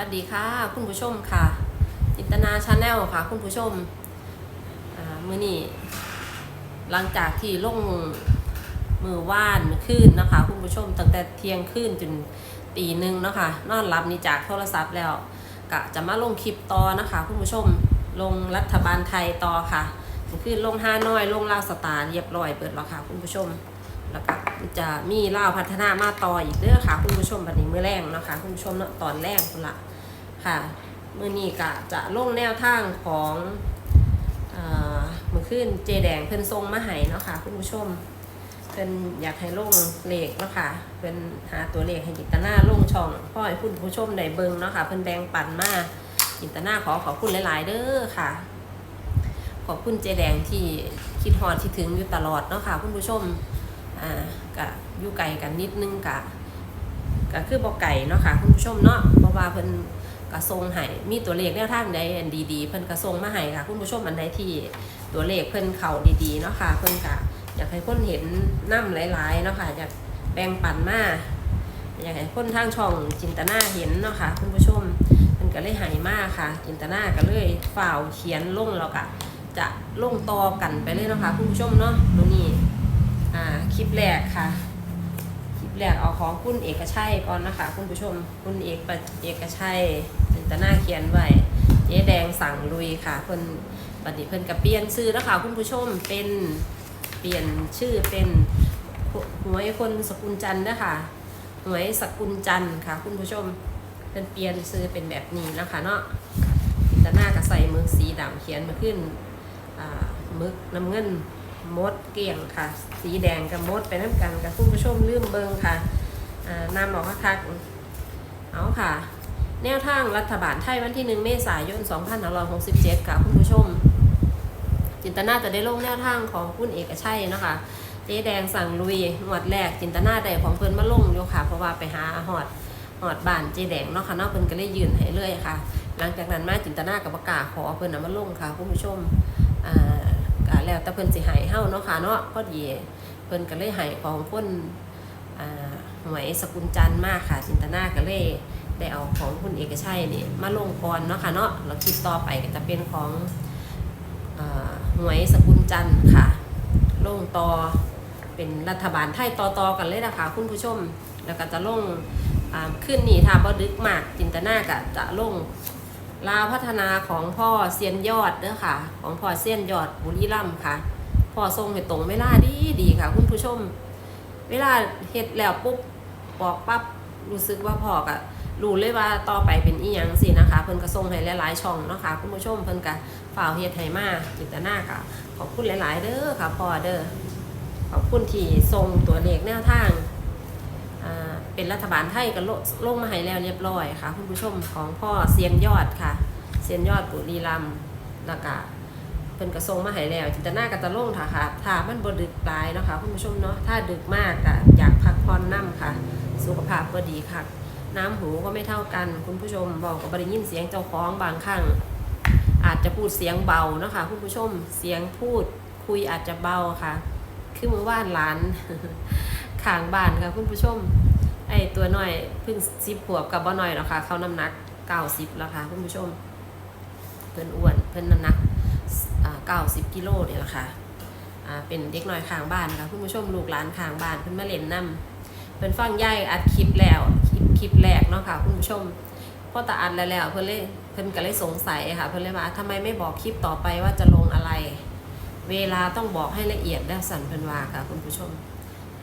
วัสดีค่ะ คุณผู้ชมค่ะ จินตนาชาแนลค่ะ คุณผู้ชมมือนี้หลังจากที่ลงมือว่านขึ้นนะคะ คุณผู้ชมตั้งแต่เที่ยงขึ้นจนตีหนึ่งนะคะนอนรับนี่จากโทรศัพท์แล้วกะจะมาลงคลิปต่อนะคะ คุณผู้ชมลงรัฐบาลไทยต่อค่ะขึ้นลงห้าน้อยลงลาวสตาร์เรียบร้อยเปิดแล้วค่ะ คุณผู้ชม แล้วก็จะมีเล่าพัฒนามาต่ออีกเด้อค่ะ คุณผู้ชมบัดนี้มือแรงเนาะคะคุณผู้ชมเนาะตอนแรกคุณละค่ะมือนี้ก็จะลงแนวทางของเมือขึ้นเจแดงเพิ่นทรงมาให้เนาะค่ะคุณผู้ชมเพิ่นอยากให้ลงเลขเนาะค่ะเพิ่นหาตัวเลขให้จิตนาลงช่องพ่อให้คุณผู้ชมได้เบิ่งเนาะค่ะเพิ่นแบ่งปันมาจิตนาขอขอบคุณหลาย ๆ เด้อค่ะ ขอบคุณเจแดงที่คิดฮอดที่ถึงอยู่ตลอดเนาะค่ะคุณผู้ชม อ่ากะอยู่ไก่กันนิดนึงกะกะคือบอกไก่เนาะค่ะคุณผู้ชมเนาะเพราะว่าเพิ่นกระทรงให้มีตัวเลขแนวทางใดอันดีๆเพิ่นกระทรงมาให้ค่ะ คุณผู้ชมอันใดที่ตัวเลขเพิ่นเข่าดีๆเนาะค่ะเพิ่นกะอยากให้คนเห็นน้ำหลายๆเนาะค่ะอยากแบ่งปันมาอยากให้คนทางช่องจินตนาเห็นเนาะค่ะคุณผู้ชมเพิ่นก็เลยให้มากค่ะ จินตนาก็เลยฝ่าวเขียนลงแล้วก็จะลงต่อกันไปเลยเนาะค่ะคุณผู้ชมเนาะตรงนี้ อ่าคลิปแรกค่ะ คลิปแรกเอาของคุณเอกชัยก่อนนะคะ คุณผู้ชมคุณเอกปะเอกชัยจินตนาเขียนไว้เจ๊แดงสั่งลุยค่ะเพิ่นบัดนี้เพิ่นกับเปลี่ยนชื่อแล้วค่ะคุณผู้ชมเป็นเปลี่ยนชื่อเป็นหวยคนสกุลจันนะคะหวยสกุลจันค่ะ คุณผู้ชมเพิ่นเปลี่ยนชื่อเป็นแบบนี้นะคะเนาะจินตนาก็ใส่มือสีดำเขียนมาขึ้นมึกน้ำเงิน มดเกี่ยงค่ะ สีแดงกับมดไปน้ำกันกับคุณผู้ชมลืมเบิงค่ะนำออกคักเอาค่ะ แนวทางรัฐบาลไทยวันที่1เมษายน 2567 ค่ะคุณผู้ชม จินตนาจะได้ลงแนวทางของคุณเอกชัยเนาะคะเจ๊แดงสั่งลุยหวดแรกจินตนาได้ของเพิ่นมาลงอยู่ค่ะ เพราะว่าไปหาหอดหอดบ้านเจ๊แดงเนาะค่ะเนาะเพิ่นก็เลยยืนให้เลยค่ะ หลังจากนั้นมาจินตนากับประกาศขอเพิ่นน่ะมาลงค่ะคุณผู้ชมอ่า ก็แล้วแต่เพิ่นสิให้เฮาเนาะค่ะเนาะพอดีเพิ่นก็เลยให้ของคนอ่าหวยสกุลจันทร์มากค่ะจินตนาก็เลยได้เอาของคุณเอกชัยนี่มาลงก่อนเนาะค่ะเนาะแล้วคลิปต่อไปก็จะเป็นของอหวยสกุลจันทร์ค่ะลงต่อเป็นรัฐบาลไทยต่อๆกันเลยนะคะคุณผู้ชม แล้วก็จะลงขึ้นนี่ถ้าบ่ดึกมากจินตนาก็จะลง ลาพัฒนาของพ่อเซียนยอดเด้อค่ะ ของพ่อเซียนยอดบุรีรัมย์ค่ะพ่อทรงให้ตรงเวลาดีดีค่ะ คุณผู้ชม เวลาเฮ็ดแล้วปุ๊บบอกปั๊บรู้สึกว่าพ่อกะรู้เลยว่าต่อไปเป็นอีหยังสินะคะ เพิ่นก็ส่งให้หลายๆช่องเนาะค่ะคุณผู้ชมเพิ่นก็ฝ่ากเฮ็ดให้มาจิตนาค่ะขอบคุณหลาย ๆ เด้อค่ะพ่อเด้อขอบคุณที่ส่งตัวเลขแนวทาง เป็นรัฐบาลไทยก็ลงลงมาให้แล้วเรียบร้อยค่ะ คุณผู้ชมของพ่อเซียนยอดค่ะ เซียนยอดบุรีรัมย์แล้วก็เพิ่นก็ส่งมาให้แล้ว จินตนาก็จะลงค่ะค่ะถ้ามันบ่ดึกหลายนะคะคุณผู้ชมเนาะถ้าดึกมากก็อยากพักผ่อนน้ำค่ะ สุขภาพบ่ดีค่ะ น้ำหูก็ไม่เท่ากัน คุณผู้ชมบอกก็บ่ได้ยินเสียงเจ้าของบางครั้งอาจจะพูดเสียงเบานะคะคุณผู้ชมเสียงพูดคุยอาจจะเบาค่ะ คือมือว่านหลานข้างบ้านค่ะคุณผู้ชม ไอตัวน้อยเพิ่งสิบขวบกับบ่น้อยแล้วค่ะ เขาน้ำหนักเก้าสิบแล้วค่ะคุณผู้ชม เพิ่นอ้วนเพิ่นน้ำหนักเก้าสิบกิโลเนี่ยแหละค่ะอ่าเป็นเด็กน้อยข้างบ้านค่ะคุณผู้ชมลูกหลานข้างบ้านเพิ่นมาเล่นน้ำเพิ่นฟังย่ายอัดคลิปแล้วคลิปคลิปแรกเนาะค่ะคุณผู้ชมพอตาอัดแล้วแล้วเพิ่นเลยเพิ่นก็เลยสงสัยค่ะ เพิ่นเลยว่าทำไมไม่บอกคลิปต่อไปว่าจะลงอะไร เวลาต้องบอกให้ละเอียดและสั่นเพิ่นว่าค่ะคุณผู้ชม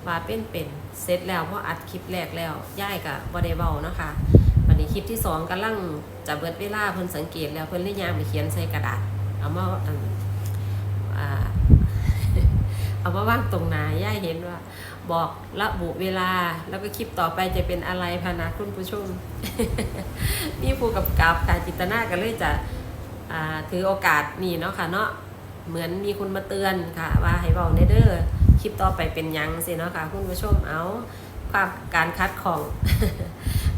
ว่าเป็นเป็นเสร็จแล้วเพออัดคลิปแรกแล้วย่ายกับบอดเบานะคะวันนี้คลิปที่สองกำลังจะเบิดเวลาเพิ่นสังเกตแล้วเพิ่นเลยยางไปเขียนใส่กระดาษ เอามาอ่าเอามาว่างตรงหนาย่ายเห็นว่า บอกระบุเวลาแล้วก็คลิปต่อไปจะเป็นอะไรพานะคุณผู้ชมนี่ผู้กับกับค่ะจิตนาก็เลยจะถือโอกาสนี่เนาะค่ะเนาะเหมือนมีคนมาเตือนค่ะ ว่าให้เบาในเด้อ คลิปต่อไปเป็นยังสิเนาะค่ะคุณผู้ชมเอาความการคัดของ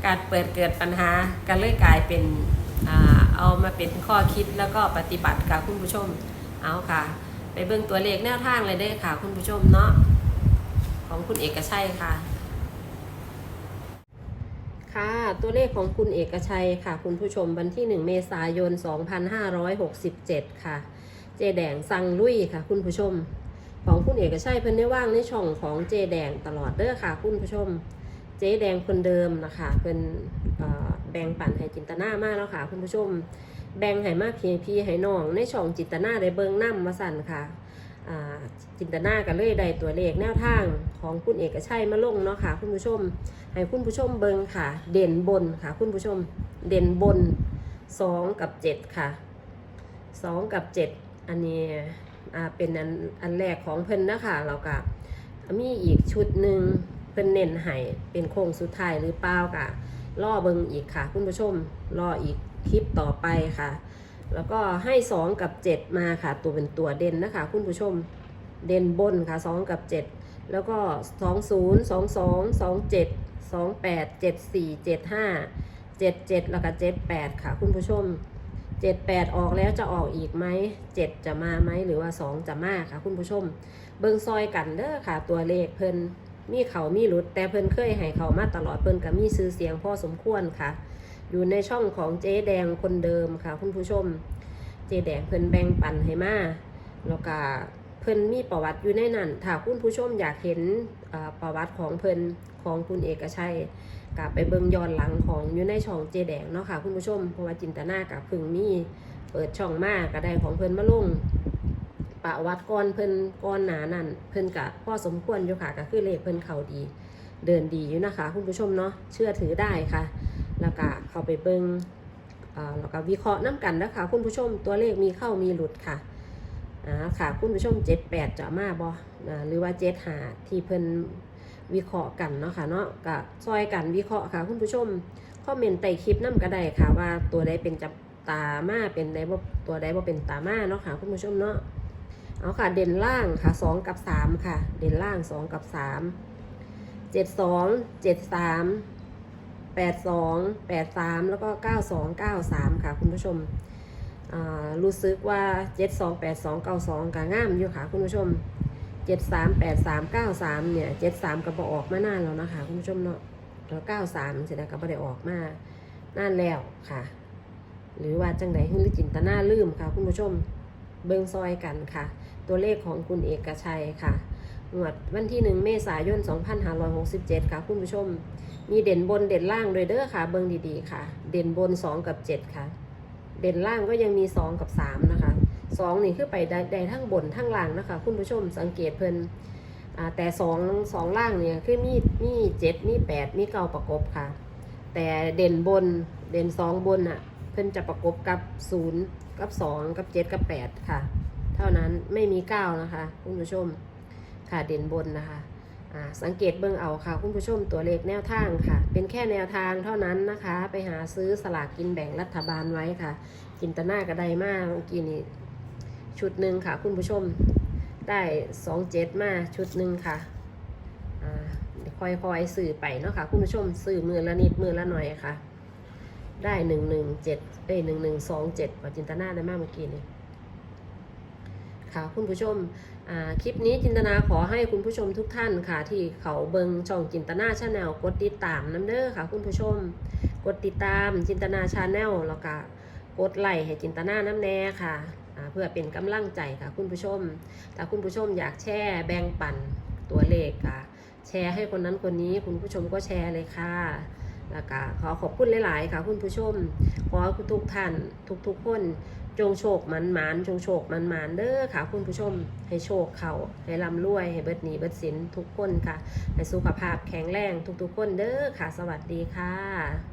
การเปิดเกิดปัญหาก็เลื่อยกลายเป็นเอามาเป็นข้อคิดแล้วก็ปฏิบัติค่ะคุณผู้ชมเอาค่ะ ไปเบิ่งตัวเลขแนวทางเลยได้ค่ะ คุณผู้ชมเนาะของคุณเอกชัยค่ะ ค่ะตัวเลขของคุณเอกชัยค่ะ คุณผู้ชมวันที่ 1 เมษายน 2567 ค่ะ เจแดงสั่งลุยค่ะ คุณผู้ชม ของคุณเอกชัยเพิ่นได้ว่างในช่องของเจแดงตลอดเด้อค่ะ คุณผู้ชม เจแดงคนเดิมนะคะเพิ่นแบ่งปันให้จินตนามากแล้วค่ะ คุณผู้ชม แบ่งให้มากพี่พี่ให้น้องในช่องจินตนาได้เบิ่งนำมาสั่นค่ะจินตนากันเลยได้ตัวเลขแนวทางของคุณเอกชัยมาลงเนาะค่ะ คุณผู้ชม ให้คุณผู้ชมเบิ่งค่ะ เด่นบนค่ะ คุณผู้ชม เด่นบน 2 กับ 7 ค่ะ 2 กับ 7 อันนี้ อ่าเป็นอันอันแรกของเพิ่นนะคะแล้วก็มีอีกชุดหนึ่งเพิ่นเน้นให้เป็นโค้งสุดท้ายหรือเปล่ากะล่อเบิงอีกค่ะ คุณผู้ชมรออีกคลิปต่อไปค่ะ แล้วก็ให้ 2 กับ 7 มาค่ะ ตัวเป็นตัวเด่นนะคะ คุณผู้ชมเด่นบนค่ะ 2 กับ 7 แล้วก็ 20 22 27 28 74 75 77 แล้วก็78 ค่ะ คุณผู้ชม จ็ดแปดออกแล้วจะออกอีกไหมเจ็ดจะมาไหมหรือว่าสองจะมาค่ะ คุณผู้ชม เบิ่งซอยกันเด้อค่ะ ตัวเลขเพิ่นมีเขามีหลุด แต่เพิ่นเคยให้เขามาตลอดเพิ่นก็มีซื้อเสียงพอสมควรค่ะ อยู่ในช่องของเจ๊แดงคนเดิมค่ะ คุณผู้ชม เจ๊แดงเพิ่นแบ่งปันให้มาแล้วก็ เพิ่นมีประวัติอยู่ในนั้นถ้าคุณผู้ชมอยากเห็นอ่าประวัติของเพิ่นของคุณเอกชัยกลับไปเบิ่งย้อนหลังของอยู่ในช่องเจแดงเนาะค่ะคุณผู้ชมเพราะว่าจินตนากับเพิ่งมีเปิดช่องมากก็ได้ของเพิ่นมาลงประวัติก่อนเพิ่นก่อนหนานั่นเพิ่นกะพ่อสมควรอยู่ค่ะก็คือเลขเพิ่นเขาดี เดินดีอยู่นะคะ คุณผู้ชมเนาะเชื่อถือได้ค่ะ แล้วก็เข้าไปเบิงอ่าแล้วก็วิเคราะห์น้ำกันนะคะคุณผู้ชมตัวเลขมีเข้ามีหลุดค่ะ อ่าค่ะคุณผู้ชม78จะมาบอ่หรือว่า7หาที่เพิ่นวิเคราะห์กันเนาะค่ะเนาะก็ซอยกันวิเคราะห์ค่ะ คุณผู้ชมคอมเมนต์ใต้คลิปน้ำก็ได้ค่ะ ว่าตัวใดเป็นจับตามาเป็นใดบ่ตัวใดบ่เป็นตามาเนาะค่ะ คุณผู้ชมเนาะเอาค่ะ เด่นล่างค่ะ2กับ3ค่ะ เด่นล่าง2กับ3 72 73แปดสองแปดสามแล้วก็เก้าสองเก้าสามค่ะ คุณผู้ชม รู้สึกว่าเจ็ดสองแปดสองเก้าสองกางามอยู่ค่ะคุณผู้ชมเจ็ดสามแปดสามเก้าสามเนี่ยเจ็ดสามก็บอออกมานานแล้วนะคะคุณผู้ชมเนาะแล้วเก้าสามเสร็จแล้วก็บ่ได้ออกมานานแล้วค่ะ หรือว่าจังไดหรือจินตนาลืมค่ะคุณผู้ชมเบิงซอยกันค่ะ ตัวเลขของคุณเอกชัยค่ะงวดวันที่หนึ่งเมษายน 2567 ค่ะ คุณผู้ชม มีเด่นบนเด่นล่างด้วยเด้อค่ะ เบิงดีๆค่ะ เด่นบน 2 กับ 7 ค่ะ เด่นล่างก็ยังมี 2 กับ 3 นะคะ 2 นี่คือไปได้ได้ทั้งบนทั้งล่างนะคะ คุณผู้ชมสังเกตเพิ่นอ่าแต่2 2ล่างเนี่ยคือมีมี7มี8มีเก้าประกบค่ะ แต่เด่นบนเด่น 2 บนอะเพิ่นจะประกบกับ 0 กับ 2 กับ 7 กับ 8 ค่ะ เท่านั้นไม่มี 9 นะคะ คุณผู้ชมค่ะเด่นบนนะคะ สังเกตเบิ่งเอาค่ะคุณผู้ชมตัวเลขแนวทางค่ะ เป็นแค่แนวทางเท่านั้นนะคะ ไปหาซื้อสลากกินแบ่งรัฐบาลไว้ค่ะจินตนากระไดมากเมื่อกี้นี้ชุดหนึ่งค่ะ คุณผู้ชมได้สองเจ็ดมาชุดหนึ่งค่ะอ่าค่อยๆสื่อไปเนาะค่ะคุณผู้ชมสื่อมือละนิดมือละหน่อยค่ะ ได้หนึ่งหนึ่งเจ็ดเอ้ยหนึ่งหนึ่งสองเจ็ดว่าจินตนาได้มากเมื่อกี้นี้ค่ะคุณผู้ชม คลิปนี้จินตนาขอให้คุณผู้ชมทุกท่านค่ะ ที่เขาเบิงช่องจินตนาชาแนลกดติดตามน้ำเด้อค่ะ คุณผู้ชม กดติดตามจินตนาชาแนลแล้วก็กดไลค์ให้จินตนาน้ำแน่ค่ะเพื่อเป็นกำลังใจค่ะ คุณผู้ชม ถ้าคุณผู้ชมอยากแชร์แบ่งปันตัวเลขค่ะ แชร์ให้คนนั้นคนนี้คุณผู้ชมก็แชร์เลยค่ะแล้วก็ขอขอบคุณหลาย ๆ ค่ะ คุณผู้ชม ขอทุกท่านทุกๆคน จงโชคมันหมานจงโชคมันหมานเด้อค่ะ คุณผู้ชมให้โชคเขาให้ร่ำรวย ให้เบิดหนีเบิดสินทุกคนค่ะ ให้สุขภาพแข็งแรงทุกๆคนเด้อค่ะ สวัสดีค่ะ